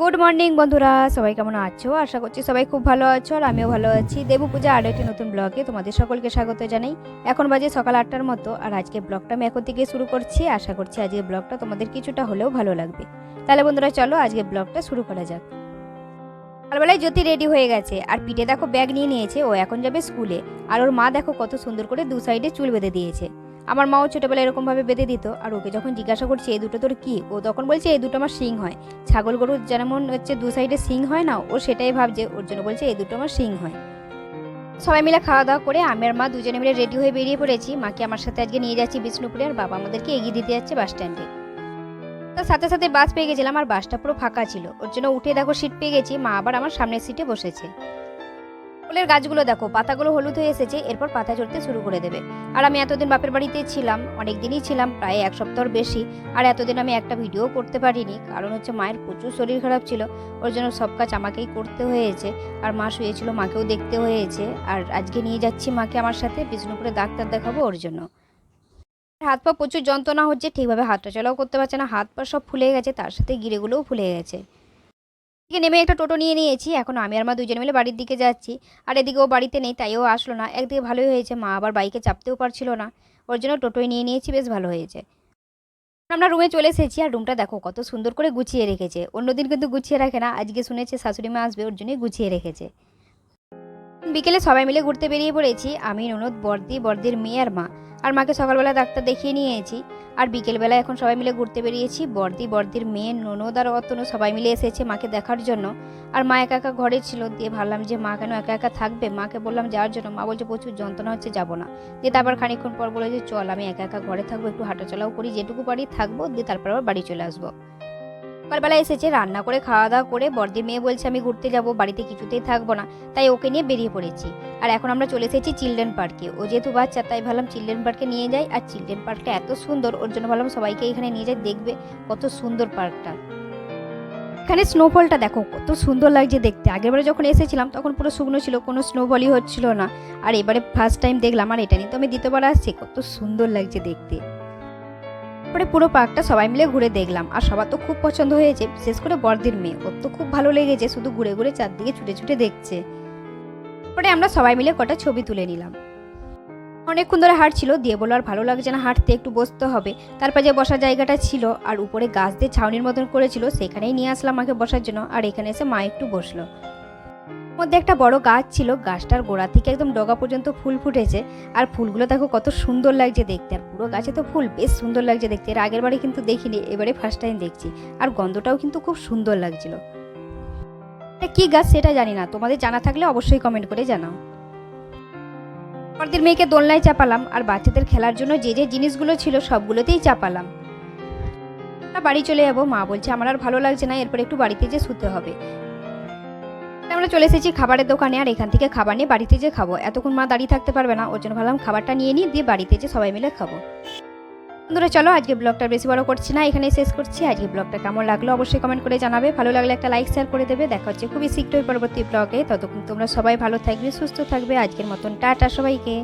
Good morning বন্ধুরা। সবাই কেমন আছো? আশা করছি সবাই খুব ভালো আছো আর আমিও ভালো আছি। দেবু পূজা আরও একটি নতুন ব্লগে তোমাদের সকলকে স্বাগত জানাই। এখন বাজে সকাল আটটার মতো আর আজকে ব্লগটা আমি এখন থেকে শুরু করছি। আশা করছি আজকে ব্লগটা তোমাদের কিছুটা হলেও ভালো লাগবে। তাহলে বন্ধুরা চলো আজকে ব্লগটা শুরু করা যাক। সকালবেলায় জ্যোতি রেডি হয়ে গেছে আর পিঠে দেখো ব্যাগ নিয়ে নিয়েছে। ও এখন যাবে স্কুলে আর ওর মা দেখো কত সুন্দর করে দু সাইডে চুল বেঁধে দিয়েছে। আমার মাও ছোটোবেলায় এরকমভাবে বেঁধে দিত, আর ওকে যখন জিজ্ঞাসা করছি, এই দুটো তোর কি? ও তখন বলছে, এই দুটো আমার শিং হয়। ছাগল গরুর যেমন হচ্ছে দু সাইডে সিং হয় না, ও সেটাই ভাবছে, ওর জন্য বলছে, এই দুটো আমার সিং হয়। সবাই মিলে খাওয়া দাওয়া করে আমি আর মা দুজনে মিলে রেডি হয়ে বেরিয়ে পড়েছি। মাকে আমার সাথে আজকে নিয়ে যাচ্ছি বিষ্ণুপুরে, আর বাবা আমাদেরকে এগিয়ে দিতে যাচ্ছে বাস স্ট্যান্ডে। তার সাথে সাথে বাস পেয়ে গেছিলাম, আর বাসটা পুরো ফাঁকা ছিল। ওর জন্য উঠে দেখো, সিট পেয়ে গেছি। মা আবার আমার সামনের সিটে বসেছে। ফুলের গাছগুলো দেখো, পাতাগুলো হলুদ হয়ে এসেছে, এরপর পাতা চড়তে শুরু করে দেবে। আর আমি এতদিন বাপের বাড়িতে ছিলাম অনেক দিনই ছিলাম, প্রায় এক সপ্তাহর বেশি। আর এতদিন আমি একটা ভিডিও করতে পারিনি, কারণ হচ্ছে মায়ের প্রচুর শরীর খারাপ ছিল, ওর জন্য সব কাজ আমাকেই করতে হয়েছে। আর মা শুয়েছিল, মাকেও দেখতে হয়েছে। আর আজকে নিয়ে যাচ্ছি মাকে আমার সাথে, বিষ্ণুপুরে ডাক্তার দেখাবো ওর জন্য। হাত পা প্রচুর যন্ত্রণা হচ্ছে, ঠিকভাবে হাতটা চলাও করতে পারছে না, হাত পা সব ফুলে গেছে, তার সাথে গিরেগুলোও ফুলে গেছে। এদিকে নেমে একটা টোটো নিয়ে নিয়েছি, এখন আমি আর মা দুজনে মিলে বাড়ির দিকে যাচ্ছি। আর এদিকে ও বাড়িতে নেই তাইও আসলো না। একদিকে ভালোই হয়েছে, মা আবার বাইকে চাপতেও পারছিল না। ওর জন্য টোটোই নিয়ে নিয়েছি, বেশ ভালো হয়েছে। আমরা রুমে চলে এসেছি, আর রুমটা দেখো কত সুন্দর করে গুছিয়ে রেখেছে। অন্যদিন কিন্তু গুছিয়ে রাখে না, আজকে শুনেছে শাশুড়ি মা আসবে, ওর জন্যই গুছিয়ে রেখেছে। বিকেলে সবাই মিলে ঘুরতে বেরিয়ে পড়েছি। আমি, ননদ, বর্দি, বর্দির মেয়ে আর মা। আর মাকে সকালবেলা ডাক্তার দেখিয়ে নিয়েছি। আর বিকেলবেলা এখন সবাই মিলে ঘুরতে বেরিয়েছি। বর্দি, বর্দির মেয়ে, ননদ আর অতনু সবাই মিলে এসেছে মাকে দেখার জন্য। আর মা একা একা ঘরে ছিল। দিয়ে ভাবলাম যে মা কেন একা একা থাকবে? মাকে বললাম যাওয়ার জন্য। মা বলছে, প্রচুর যন্ত্রণা হচ্ছে, যাব না। দিয়ে তারপর খানিকক্ষণ পর বলে যে, চল, আমি একা একা ঘরে থাকব। একটু হাঁটাচলাও করি, যেটুকু পারি থাকব। দিয়ে তারপর আবার বাড়ি চলে আসব। সকালবেলা এসেছে, রান্না করে খাওয়া দাওয়া করে বর্দির মেয়ে বলছে, আমি ঘুরতে যাব, বাড়িতে কিছুতেই থাকব না। তাই ওকে নিয়ে বেরিয়ে পড়েছি। আর এখন আমরা চলে এসেছি চিলড্রেন পার্কে। ও যেহেতু বাচ্চা, তাই ভাবলাম চিলড্রেন পার্কে নিয়ে যাই। আর চিলড্রেন পার্কটা এত সুন্দর, ওর জন্য ভাবলাম সবাইকে এখানে নিয়ে যাই, দেখবে কত সুন্দর পার্কটা। এখানে স্নোফলটা দেখো, কত সুন্দর লাগছে দেখতে। আগেরবারে যখন এসেছিলাম, তখন পুরো শুকনো ছিল, কোনো স্নোফলই হচ্ছিল না। আর এবারে ফার্স্ট টাইম দেখলাম, আর এটা নিয়ে তো আমি দ্বিতীয়বার আসছি, কত সুন্দর লাগছে দেখতে। তারপরে পুরো পার্কটা সবাই মিলে ঘুরে দেখলাম। আর সবার তো খুব পছন্দ হয়েছে, বিশেষ করে বর্দির মেয়ে। ওর তো খুব ভালো লেগেছে, শুধু ঘুরে ঘুরে চারদিকে ছুটে ছুটে দেখছে। তারপরে আমরা সবাই মিলে কটা ছবি তুলে নিলাম। অনেকক্ষণ ধরে হাঁটছিল দিয়ে বলো আর ভালো লাগছে না হাঁটতে, একটু বসতে হবে। তারপর যে বসার জায়গাটা ছিল, আর উপরে গাছ দিয়ে ছাউনির মতন করেছিল, সেখানেই নিয়ে আসলাম মাকে বসার জন্য। আর এখানে এসে মা একটু বসল। মধ্যে একটা বড় গাছ ছিল, গাছটার গোড়া থেকে একদম ডগা পর্যন্ত ফুল ফুটেছে। আর ফুলগুলো দেখো কত সুন্দর লাগছে দেখতে, আর পুরো গাছে তো ফুল, বেশ সুন্দর লাগছে দেখতে। এর আগের বারে কিন্তু দেখিনি, এবারে ফার্স্ট টাইম দেখছি। আর গন্ধটাও কিন্তু খুব সুন্দর লাগছিল। কি গাছ সেটা জানি না, তোমাদের জানা থাকলে অবশ্যই কমেন্ট করে জানাও। পরদের মেয়েকে দোলনায় চাপালাম, আর বাচ্চাদের খেলার জন্য যে যে জিনিসগুলো ছিল সবগুলোতেই চাপালাম। বাড়ি চলে যাব, মা বলছে, আমার আর ভালো লাগছে না, এরপর একটু বাড়িতে যে শুতে হবে। আমরা চলে এসেছি খাবারের দোকানে, আর এখান থেকে খাবার নিয়ে বাড়িতে যে খাব। এতক্ষণ মা দাঁড়িয়ে থাকতে পারবে না, ওর জন্য ভাবলাম খাবারটা নিয়ে নিই, দিয়ে বাড়িতে যে সবাই মিলে খাব। বন্ধুরা, চলো, আজকে ব্লগটা বেশি বড় করছি না এখানে শেষ করছি। আজকে ব্লগটা কেমন লাগল অবশ্যই কমেন্ট করে জানাবে। ভালো লাগলে একটা লাইক শেয়ার করে দেবে। দেখা হচ্ছে খুবই শীঘ্রই পরবর্তী ব্লগে। ততক্ষণ তোমরা সবাই ভালো থাকবে, সুস্থ থাকবে। আজকের মতন, টাটা সবাইকে।